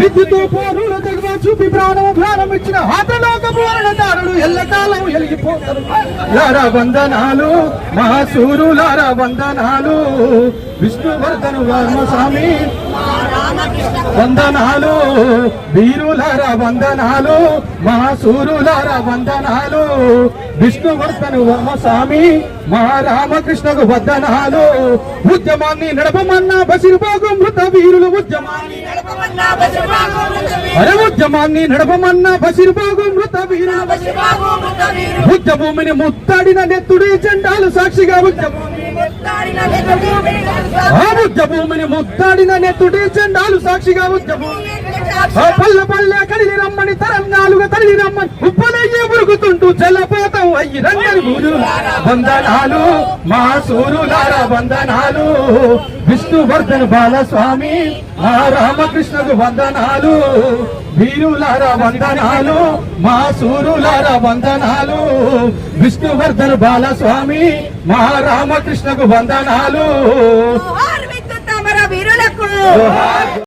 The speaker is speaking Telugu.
విద్యుత్ పోరులు తెగవ చూపి ప్రాణం ప్రాణం ఇచ్చిన ఆటలోక పూరణదారుడు ఎల్లకాలం ఎలిగిపోతారు లారా వందనాలు మహాసూరు లారా వందనాలు విష్ణువర్ధను వర్మస్వామి వందనాలు వీరులార వందనాలు మహాసూరులారా వందనాలు విష్ణువర్ధను వర్మస్వామి మహారామకృష్ణకు వందనాలు ఉద్యమాన్ని నడపమన్నా బసిరుబాగు మృత వీరులు ఉద్యమాన్ని అరే ఉద్యమాన్ని నడపమన్న బసిరుబాగు మృత బుద్ధ భూమిని ముత్తాడిన నెత్తుడి జెండాలు సాక్షిగా ఆ బుద్ధ భూమిని ముత్తాడిన నెత్తుడి జెండాలు సాక్షిగా ఉద్యమం పల్లె పల్లె కదిలి జలపాతం అయ్యి వందనాలు మా సూరులారా వందనాలు విష్ణువర్ధన్ బాలస్వామి మా రామకృష్ణకు వందనాలు. వీరులారా వందనాలు మా సూరులారా వందనాలు. విష్ణువర్ధన్ బాలస్వామి మా రామకృష్ణకు వందనాలు. వీరులకు.